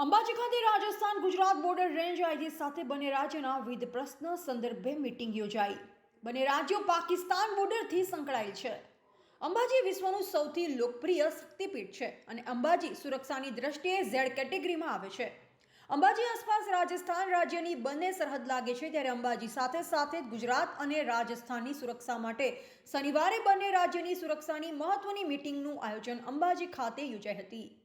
અંબાજી ખાતે Rajasthan Gujarat border range IG સાથે બંને રાજ્યના વિવિધ પ્રશ્ન સંદર્ભે મિટિંગ યોજાઈ. બંને રાજ્યો પાકિસ્તાન બોર્ડરથી સંકળાયેલ છે. અંબાજી વિશ્વનું સૌથી લોકપ્રિય શક્તિપીઠ છે અને અંબાજી સુરક્ષાની દ્રષ્ટિએ ઝેડ કેટેગરીમાં આવે છે. અંબાજી આસપાસ રાજસ્થાન રાજ્યની બંને સરહદ લાગે છે ત્યારે અંબાજી સાથે સાથે ગુજરાત અને રાજસ્થાનની સુરક્ષા માટે શનિવારે બંને રાજ્યની સુરક્ષાની મહત્વની મિટિંગનું આયોજન અંબાજી ખાતે યોજાઈ હતી.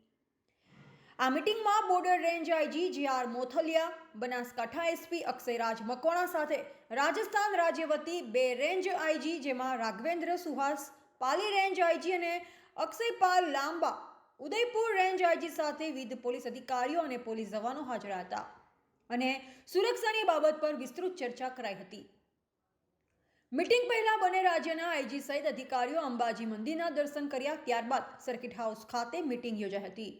આ મિટિંગમાં border range IG J R Mothaliya, Banaskantha SP Akshayraj Makona સાથે રાજસ્થાન રાજ્ય વતી બે રેન્જ આઈજી જેમાં રાઘવેન્દ્ર સુહાસ, પાલી રેન્જ આઈજી અને અક્ષયપાલ લાંબા, ઉદયપુર રેન્જ આઈજી સાથે વિવિધ પોલીસ અધિકારીઓ અને પોલીસ જવાનો હાજર હતા અને સુરક્ષાની બાબત પર વિસ્તૃત ચર્ચા કરાઈ હતી. મીટિંગ પહેલા બંને રાજ્યના આઈજી સહિત અધિકારીઓ અંબાજી મંદિરના દર્શન કર્યા, ત્યારબાદ સર્કિટ હાઉસ ખાતે મિટિંગ યોજાઈ હતી.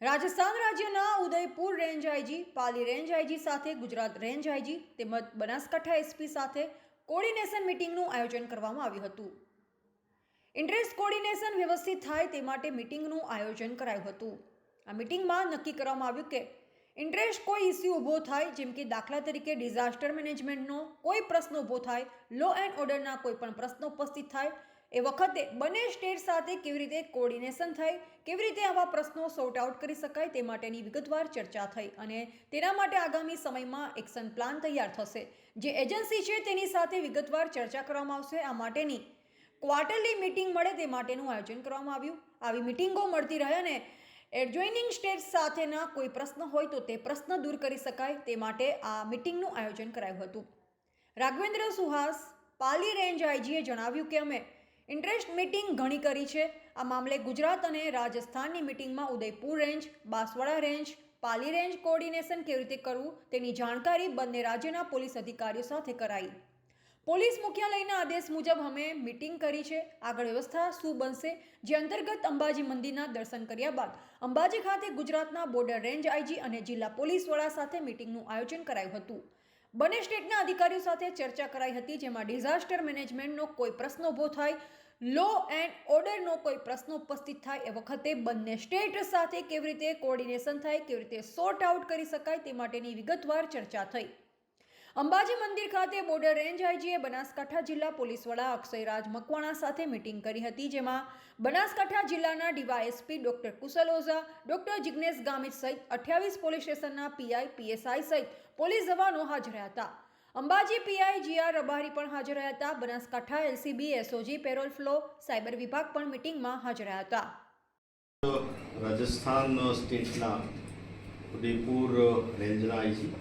રાજસ્થાન રાજ્યના Udaipur range IG, Pali range IG સાથે, ગુજરાત રેન્જ આઈજી તેમજ બનાસકાંઠા એસપી સાથે કોર્ડિનેશન મિટિંગનું આયોજન કરવામાં આવ્યું હતું. ઇન્ટરેસ્ટ કોર્ડિનેશન વ્યવસ્થિત થાય તે માટે મીટિંગનું આયોજન કરાયું હતું. આ મીટિંગમાં નક્કી કરવામાં આવ્યું કે ઇન્ટરેસ્ટ કોઈ ઇસ્યુ ઊભો થાય, જેમ કે દાખલા તરીકે ડિઝાસ્ટર મેનેજમેન્ટનો કોઈ પ્રશ્ન ઊભો થાય, લો એન્ડ ઓર્ડરના કોઈ પણ પ્રશ્ન ઉપસ્થિત થાય એ વખતે બંને સ્ટેટ સાથે કેવી રીતે કોર્ડિનેશન થાય કેવી રીતે આવા પ્રશ્નો સોર્ટ આઉટ કરી શકાય તે માટેની વિગતવાર ચર્ચા થઈ અને તેના માટે આગામી સમયમાં એક્શન પ્લાન તૈયાર થશે. જે એજન્સી છે તેની સાથે વિગતવાર ચર્ચા કરવામાં આવશે. આ માટેની ક્વાર્ટરલી મિટિંગ મળે તે માટેનું આયોજન કરવામાં આવ્યું. આવી મીટિંગો મળતી રહે અને એડજોઇનિંગ સ્ટેટ સાથેના કોઈ પ્રશ્ન હોય તો તે પ્રશ્ન દૂર કરી શકાય તે માટે આ મીટિંગનું આયોજન કરાયું હતું. રાઘવેન્દ્ર સુહાસ, પાલી રેન્જ આઈજીએ જણાવ્યું કે અમે ઇન્ટરેસ્ટ મીટિંગ ઘણી કરી છે. આ મામલે ગુજરાત અને રાજસ્થાનની મીટિંગમાં Udaipur range, Banswara range, Pali range coordination કેવી રીતે કરવું તેની જાણકારી બંને રાજ્યના પોલીસ અધિકારીઓ સાથે કરાઈ. પોલીસ મુખ્યાલયના આદેશ મુજબ અમે મીટિંગ કરી છે. આગળ વ્યવસ્થા શું બનશે જે અંતર્ગત અંબાજી મંદિરના દર્શન કર્યા બાદ અંબાજી ખાતે ગુજરાતના બોર્ડર રેન્જ આઈજી અને જિલ્લા પોલીસ વડા સાથે મીટિંગનું આયોજન કરાયું હતું. બંને સ્ટેટના અધિકારીઓ સાથે ચર્ચા કરાઈ હતી, જેમાં ડિઝાસ્ટર મેનેજમેન્ટનો કોઈ પ્રશ્ન ઊભો થાય, લો એન્ડ ઓર્ડરનો કોઈ પ્રશ્ન ઉપસ્થિત થાય, એ વખતે બંને સ્ટેટ સાથે કેવી રીતે કોર્ડિનેશન થાય, કેવી રીતે સોર્ટ આઉટ કરી શકાય, તે માટેની વિગતવાર ચર્ચા થઈ. અંબાજી મંદિર ખાતે બોર્ડર રેન્જ આઈજીએ બનાસકાંઠા જિલ્લા પોલીસ વડા અક્ષયરાજ મકવાણા સાથે મિટિંગ કરી હતી, જેમાં બનાસકાંઠા જિલ્લાના DYSP doctor Kushal Ojha doctor Jignesh Gamit સહિત અઠ્યાવીસ પોલીસ સ્ટેશનના પીઆઈ, પીએસઆઈ સહિત પોલીસ જવાનો હાજર હતા. અંબાજી પીઆઈ જીઆર રબારી પણ હાજર રહ્યા હતા. Banaskantha LCB, SOG, parole furlough, cyber વિભાગ પણ મીટિંગમાં હાજર રહ્યા હતા. રાજસ્થાન સ્ટેટના ઉદયપુર રેન્જના આઈજી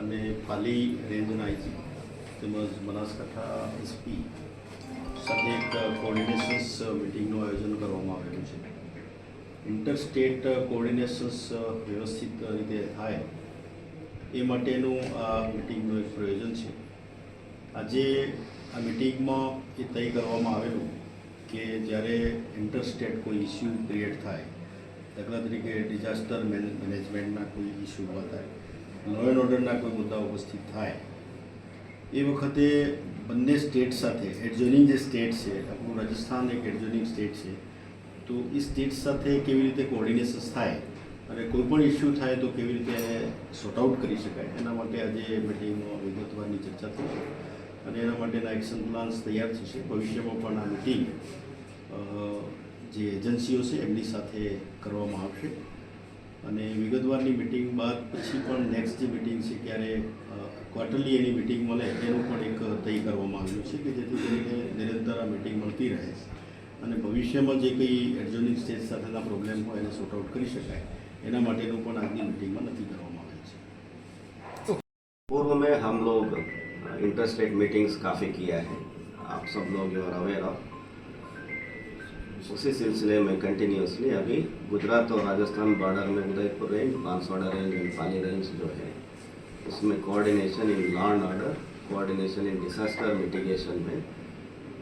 અને પાલી રેન્જના આઈજી તેમજ બનાસકાંઠા એસપી સાથે એક કોર્ડિનેશન્સ મિટિંગનું આયોજન કરવામાં આવેલું છે. ઇન્ટર સ્ટેટ કોર્ડિનેશન્સ વ્યવસ્થિત રીતે થાય, એ માટેનું આ મિટિંગનું એક પ્રયોજન છે. આજે આ મિટિંગમાં એ તય કરવામાં આવેલું કે જ્યારે ઇન્ટર સ્ટેટ કોઈ ઇસ્યુ ક્રિએટ થાય, દાખલા તરીકે ડિઝાસ્ટર મેનેજમેન્ટના કોઈ ઇસ્યુ ઊભા થાય લો એન્ડ ઓર્ડરના કોઈ મુદ્દા ઉપસ્થિત થાય, એ વખતે બંને સ્ટેટ સાથે એડજોનિંગ જે સ્ટેટ છે, આપણું રાજસ્થાન એક એડજોનિંગ સ્ટેટ છે, તો એ સ્ટેટ સાથે કેવી રીતે કોર્ડિનેશન થાય અને કોઈ પણ ઇસ્યુ થાય તો કેવી રીતે એને સોર્ટ આઉટ કરી શકાય, એના માટે આજે મિટિંગમાં વિગતવારની ચર્ચા થશે અને એના માટેના એક્શન પ્લાન્સ તૈયાર થશે ભવિષ્યમાં પણ આ મિટિંગ જે એજન્સીઓ છે એમની સાથે કરવામાં આવશે. અને વિગતવારની મિટિંગ બાદ પછી પણ નેક્સ્ટ જે મિટિંગ છે ત્યારે ક્વાર્ટરલી એની મિટિંગ મળે એનું પણ એક તય કરવામાં આવ્યું છે કે જેથી કરીને નિરંતર આ મિટિંગ મળતી રહે અને ભવિષ્યમાં જે કંઈ એડજોનિંગ સ્ટેજ સાથેના પ્રોબ્લેમ હોય એને સોર્ટ આઉટ કરી શકાય એના માટેનું પણ આજની મિટિંગમાં નક્કી કરવામાં આવેલ છે पूर्व में हम लोग इंटर स्टेट मीटिंग्स काफ़ी किया है आप सब लोग यू आर अवेयर ऑफ उसी सिलसिले में कंटिन्यूसली अभी गुजरात और राजस्थान बॉर्डर में Udaipur range Banswara range and Pali range जो है उसमें coordination in law and order coordination in disaster mitigation में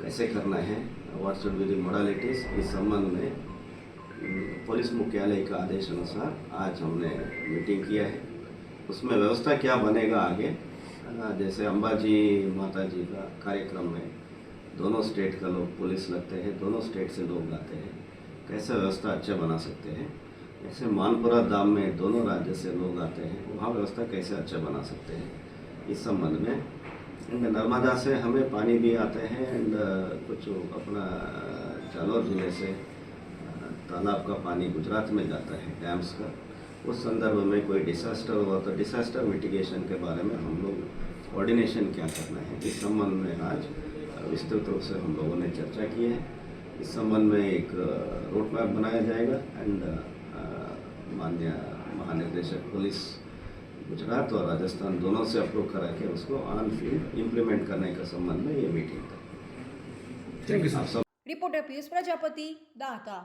कैसे करना है what should be the modalities इस संबंध में पुलिस मुख्यालय का आदेश अनुसार आज हमने मीटिंग किया है। उसमें व्यवस्था क्या बनेगा आगे? जैसे अंबाजी माता जी का कार्यक्रम में दोनों स्टेट का लोग पुलिस लगते हैं, दोनों स्टेट से लोग आते हैं। कैसे व्यवस्था अच्छा बना सकते हैं? जैसे मानपुरा धाम में दोनों राज्य से लोग आते हैं, वहाँ व्यवस्था कैसे अच्छा बना सकते हैं? इस संबंध में। एंड नर्मदा से हमें पानी भी आते हैं एंड कुछ अपना जालौर ज़िले से तालाब का पानी गुजरात में जाता है डैम्स का। उस संदर्भ में कोई डिसास्टर हुआ तो डिसास्टर मिटिगेशन के बारे में हम लोग कोऑर्डिनेशन क्या करना है? इस संबंध में आज विस्तृत रूप से हम लोगों ने चर्चा की है। इस संबंध में एक रोड मैप बनाया जाएगा एंड मान्य महानिर्देशक पुलिस गुजरात और राजस्थान दोनों से अप्रूव करा के उसको ऑन फ़ील्ड इम्प्लीमेंट करने का संबंध में ये meeting thank you reporter Piyush Prajapati दाता